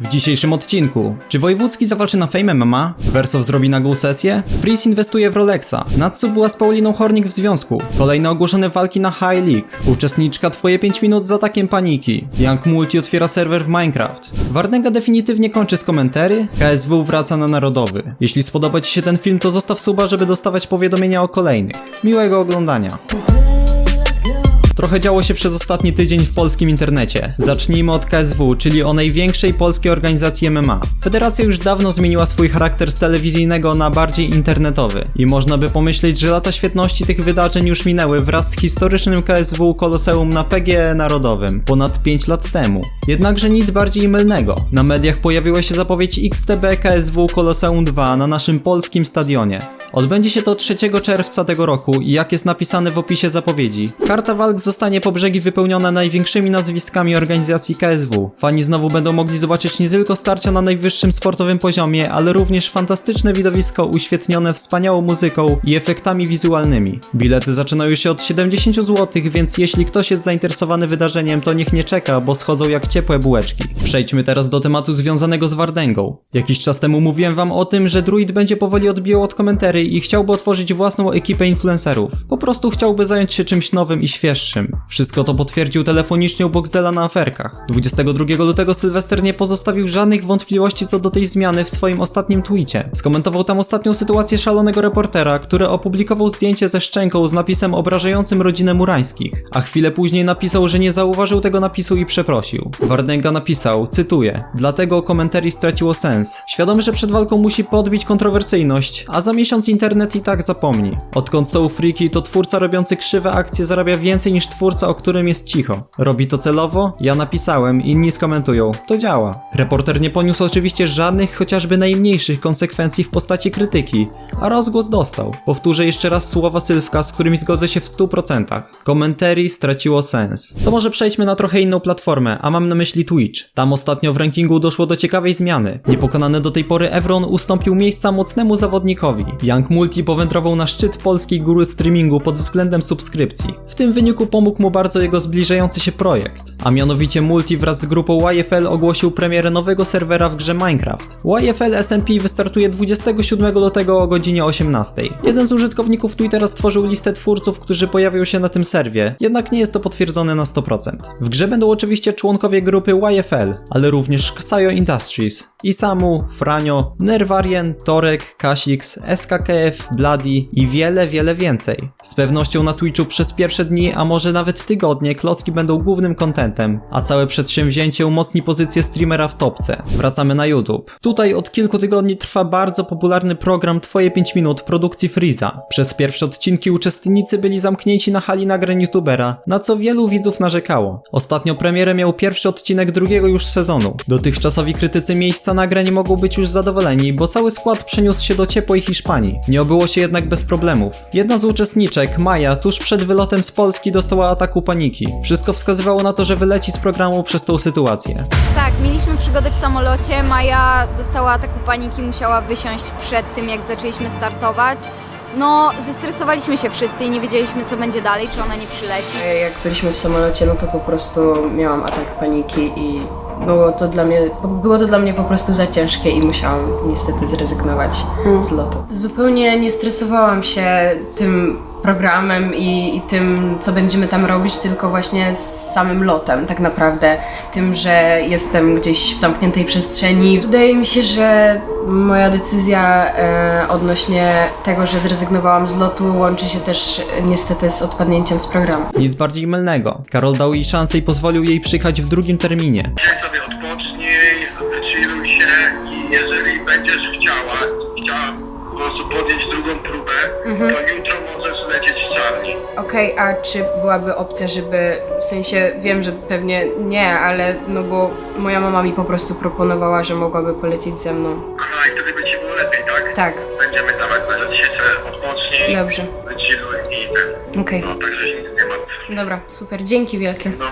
W dzisiejszym odcinku. Czy Wojewódzki zawalczy na Fame MMA? Wersow zrobi nagłą sesję? Freeze inwestuje w Rolexa. Natsu była z Pauliną Hornik w związku. Kolejne ogłoszone walki na High League. Uczestniczka Twoje 5 minut z atakiem paniki. Young Multi otwiera serwer w Minecraft. Wardęga definitywnie kończy z komentary. KSW wraca na Narodowy. Jeśli spodoba Ci się ten film, to zostaw suba, żeby dostawać powiadomienia o kolejnych. Miłego oglądania. Trochę działo się przez ostatni tydzień w polskim internecie. Zacznijmy od KSW, czyli o największej polskiej organizacji MMA. Federacja już dawno zmieniła swój charakter z telewizyjnego na bardziej internetowy i można by pomyśleć, że lata świetności tych wydarzeń już minęły wraz z historycznym KSW Koloseum na PGE Narodowym ponad 5 lat temu. Jednakże nic bardziej mylnego. Na mediach pojawiła się zapowiedź XTB KSW Koloseum 2 na naszym polskim stadionie. Odbędzie się to 3 czerwca tego roku i jak jest napisane w opisie zapowiedzi, karta walk zostanie po brzegi wypełniona największymi nazwiskami organizacji KSW. Fani znowu będą mogli zobaczyć nie tylko starcia na najwyższym sportowym poziomie, ale również fantastyczne widowisko uświetnione wspaniałą muzyką i efektami wizualnymi. Bilety zaczynają się od 70 zł, więc jeśli ktoś jest zainteresowany wydarzeniem, to niech nie czeka, bo schodzą jak ciepłe bułeczki. Przejdźmy teraz do tematu związanego z Wardęgą. Jakiś czas temu mówiłem wam o tym, że Druid będzie powoli odbijał od komentarzy i chciałby otworzyć własną ekipę influencerów. Po prostu chciałby zająć się czymś nowym i świeższym. Wszystko to potwierdził telefonicznie u Boxdela na aferkach. 22 lutego Sylwester nie pozostawił żadnych wątpliwości co do tej zmiany w swoim ostatnim tweetie. Skomentował tam ostatnią sytuację szalonego reportera, który opublikował zdjęcie ze szczęką z napisem obrażającym rodzinę Murańskich, a chwilę później napisał, że nie zauważył tego napisu i przeprosił. Wardęga napisał, cytuję, dlatego komentarii straciło sens. Świadomy, że przed walką musi podbić kontrowersyjność, a za miesiąc internet i tak zapomni. Odkąd są freaky, to twórca robiący krzywe akcje zarabia więcej niż twórca, o którym jest cicho. Robi to celowo? Ja napisałem, inni skomentują. To działa. Reporter nie poniósł oczywiście żadnych, chociażby najmniejszych konsekwencji w postaci krytyki, a rozgłos dostał. Powtórzę jeszcze raz słowa Sylwka, z którymi zgodzę się w 100%. Komentarii straciło sens. To może przejdźmy na trochę inną platformę, a mam na myśli Twitch. Tam ostatnio w rankingu doszło do ciekawej zmiany. Niepokonany do tej pory Evron ustąpił miejsca mocnemu zawodnikowi. Young Multi powędrował na szczyt polskiej góry streamingu pod względem subskrypcji. W tym wyniku pomógł mu bardzo jego zbliżający się projekt. A mianowicie Multi wraz z grupą YFL ogłosił premierę nowego serwera w grze Minecraft. YFL SMP wystartuje 27 lutego o godzinie 18. Jeden z użytkowników Twittera stworzył listę twórców, którzy pojawią się na tym serwie, jednak nie jest to potwierdzone na 100%. W grze będą oczywiście członkowie grupy YFL, ale również Xayo Industries, Isamu, Franio, Nervarien, Torek, Kasix, SKKF, Bloody i wiele, wiele więcej. Z pewnością na Twitchu przez pierwsze dni, a może nawet tygodnie, klocki będą głównym kontentem, a całe przedsięwzięcie umocni pozycję streamera w topce. Wracamy na YouTube. Tutaj od kilku tygodni trwa bardzo popularny program Twoje 5 minut produkcji Freeza. Przez pierwsze odcinki uczestnicy byli zamknięci na hali nagrań youtubera, na co wielu widzów narzekało. Ostatnio premierę miał pierwszy odcinek drugiego już sezonu. Dotychczasowi krytycy miejsca nagrań mogą być już zadowoleni, bo cały skład przeniósł się do ciepłej Hiszpanii. Nie obyło się jednak bez problemów. Jedna z uczestniczek, Maja, tuż przed wylotem z Polski dostała ataku paniki. Wszystko wskazywało na to, że wyleci z programu przez tą sytuację. Tak, mieliśmy przygodę w samolocie. Maja dostała ataku paniki, musiała wysiąść przed tym, jak zaczęliśmy startować. No, zestresowaliśmy się wszyscy i nie wiedzieliśmy, co będzie dalej, czy ona nie przyleci. Jak byliśmy w samolocie, no to po prostu miałam atak paniki i było to dla mnie, było to dla mnie po prostu za ciężkie i musiałam niestety zrezygnować z lotu. Zupełnie nie stresowałam się tym programem i, i tym, co będziemy tam robić, tylko właśnie z samym lotem tak naprawdę. Tym, że jestem gdzieś w zamkniętej przestrzeni. Wydaje mi się, że moja decyzja e, odnośnie tego, że zrezygnowałam z lotu łączy się też e, niestety z odpadnięciem z programu. Nic bardziej mylnego. Karol dał jej szansę i pozwolił jej przyjechać w drugim terminie. Dzisiaj sobie odpocznij, wychilluj się i jeżeli będziesz chciała, chciała po prostu podjąć drugą próbę, to jutro Okej, a czy byłaby opcja, żeby, w sensie wiem, że pewnie nie, ale no bo moja mama mi po prostu proponowała, że mogłaby polecieć ze mną. Aha, i wtedy by ci było lepiej, tak? Tak, Będziemy dawać, że dzisiaj sobie odpocznij, dobrze, wychilluj i ten. okej, No, także się nic nie martw. dobra, super, dzięki wielkie. No,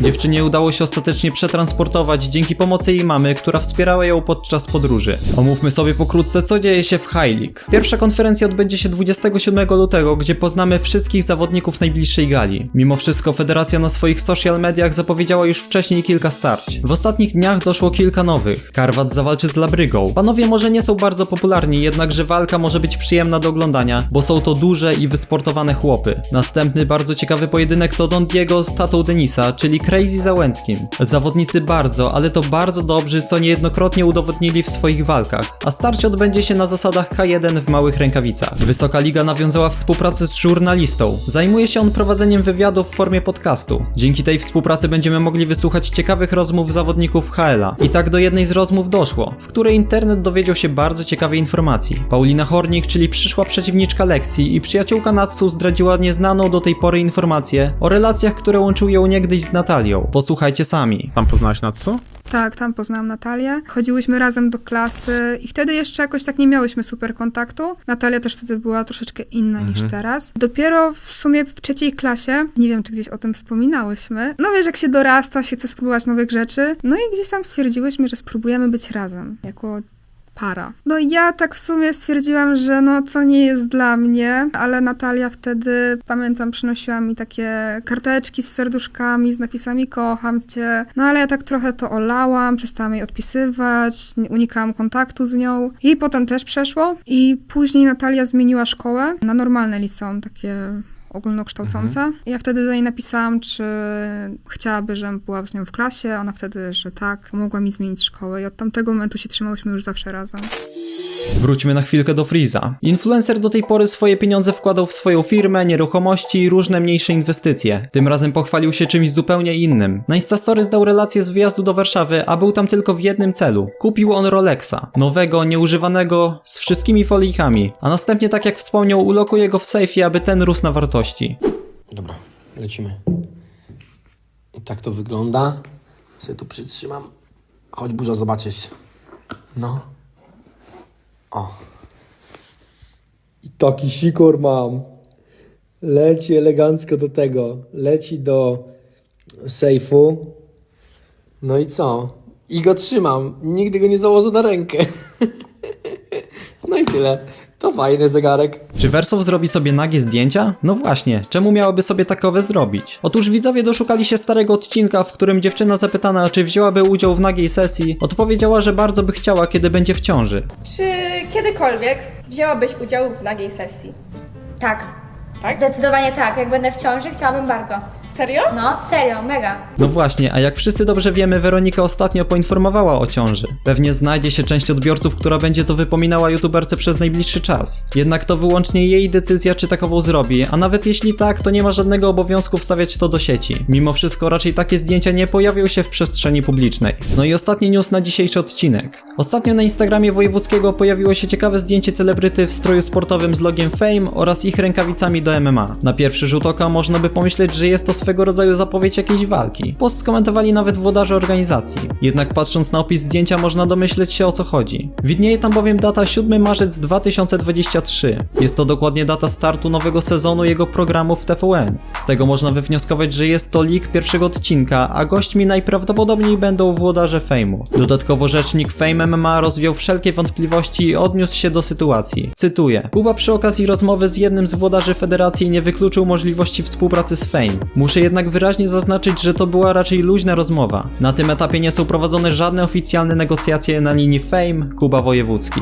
Dziewczynie udało się ostatecznie przetransportować dzięki pomocy jej mamy, która wspierała ją podczas podróży. Omówmy sobie pokrótce, co dzieje się w League. Pierwsza konferencja odbędzie się 27 lutego, gdzie poznamy wszystkich zawodników najbliższej gali. Mimo wszystko federacja na swoich social mediach zapowiedziała już wcześniej kilka starć. W ostatnich dniach doszło kilka nowych. Karwat zawalczy z Labrygą. Panowie może nie są bardzo popularni, jednakże walka może być przyjemna do oglądania, bo są to duże i wysportowane chłopy. Następny bardzo ciekawy pojedynek to Don Diego z tatą Denisa, czyli Crazy Załęckim. Zawodnicy bardzo, ale to bardzo dobrzy, co niejednokrotnie udowodnili w swoich walkach. A starcie odbędzie się na zasadach K1 w małych rękawicach. Wysoka Liga nawiązała współpracę z żurnalistą. Zajmuje się on prowadzeniem wywiadów w formie podcastu. Dzięki tej współpracy będziemy mogli wysłuchać ciekawych rozmów zawodników HL-a. I tak do jednej z rozmów doszło, w której internet dowiedział się bardzo ciekawej informacji. Paulina Hornik, czyli przyszła przeciwniczka Lexi i przyjaciółka Natsu zdradziła nieznaną do tej pory informację o relacjach, które łączyły ją niegdyś z Natalią. Posłuchajcie sami. Tam poznałaś Natsu? Tak, tam poznałam Natalię. Chodziłyśmy razem do klasy i wtedy jeszcze jakoś tak nie miałyśmy super kontaktu. Natalia też wtedy była troszeczkę inna niż teraz. Dopiero w sumie w trzeciej klasie, nie wiem czy gdzieś o tym wspominałyśmy, no wiesz, jak się dorasta, się chce spróbować nowych rzeczy, no i gdzieś tam stwierdziłyśmy, że spróbujemy być razem, jako para. No i ja tak w sumie stwierdziłam, że no to nie jest dla mnie, ale Natalia wtedy, pamiętam, przynosiła mi takie karteczki z serduszkami, z napisami kocham cię, no ale ja tak trochę to olałam, przestałam jej odpisywać, unikałam kontaktu z nią. Jej potem też przeszło i później Natalia zmieniła szkołę na normalne liceum, takie ogólnokształcące. Ja wtedy do niej napisałam, czy chciałaby, żebym była z nią w klasie. Ona wtedy, że tak. Pomogła mi zmienić szkołę i od tamtego momentu się trzymałyśmy już zawsze razem. Wróćmy na chwilkę do Freeza. Influencer do tej pory swoje pieniądze wkładał w swoją firmę, nieruchomości i różne mniejsze inwestycje. Tym razem pochwalił się czymś zupełnie innym. Na Instastory zdał relację z wyjazdu do Warszawy, a był tam tylko w jednym celu. Kupił on Rolexa. Nowego, nieużywanego, z wszystkimi folijkami. A następnie, tak jak wspomniał, ulokuje go w sejfie, aby ten rósł na wartości. Dobra, lecimy. I tak to wygląda. Sobie tu przytrzymam. Chodź burza zobaczyć. No. O. I taki sikor mam. Leci elegancko do tego. Leci do sejfu. No i co? I go trzymam. Nigdy go nie założę na rękę. no i tyle. To fajny zegarek. Czy Wersow zrobi sobie nagie zdjęcia? No właśnie, czemu miałaby sobie takowe zrobić? Otóż widzowie doszukali się starego odcinka, w którym dziewczyna zapytana, czy wzięłaby udział w nagiej sesji, odpowiedziała, że bardzo by chciała, kiedy będzie w ciąży. Czy kiedykolwiek wzięłabyś udział w nagiej sesji? Tak. Tak? Zdecydowanie tak. Jak będę w ciąży, chciałabym bardzo. Serio? No, serio, mega. No właśnie, a jak wszyscy dobrze wiemy, Weronika ostatnio poinformowała o ciąży. Pewnie znajdzie się część odbiorców, która będzie to wypominała youtuberce przez najbliższy czas. Jednak to wyłącznie jej decyzja, czy takową zrobi, a nawet jeśli tak, to nie ma żadnego obowiązku wstawiać to do sieci. Mimo wszystko raczej takie zdjęcia nie pojawią się w przestrzeni publicznej. No i ostatni news na dzisiejszy odcinek. Ostatnio na Instagramie Wojewódzkiego pojawiło się ciekawe zdjęcie celebryty w stroju sportowym z logiem Fame oraz ich rękawicami do MMA. Na pierwszy rzut oka można by pomyśleć, że jest to swego rodzaju zapowiedź jakiejś walki. Post skomentowali nawet włodarze organizacji. Jednak patrząc na opis zdjęcia można domyśleć się o co chodzi. Widnieje tam bowiem data 7 marzec 2023. Jest to dokładnie data startu nowego sezonu jego programu w TVN. Z tego można wywnioskować, że jest to leak pierwszego odcinka, a gośćmi najprawdopodobniej będą włodarze Fame'u. Dodatkowo rzecznik Fame MMA rozwiał wszelkie wątpliwości i odniósł się do sytuacji. Cytuję. Kuba przy okazji rozmowy z jednym z włodarzy federacji nie wykluczył możliwości współpracy z Fame. Muszę jednak wyraźnie zaznaczyć, że to była raczej luźna rozmowa. Na tym etapie nie są prowadzone żadne oficjalne negocjacje na linii Fame Kuba Wojewódzki.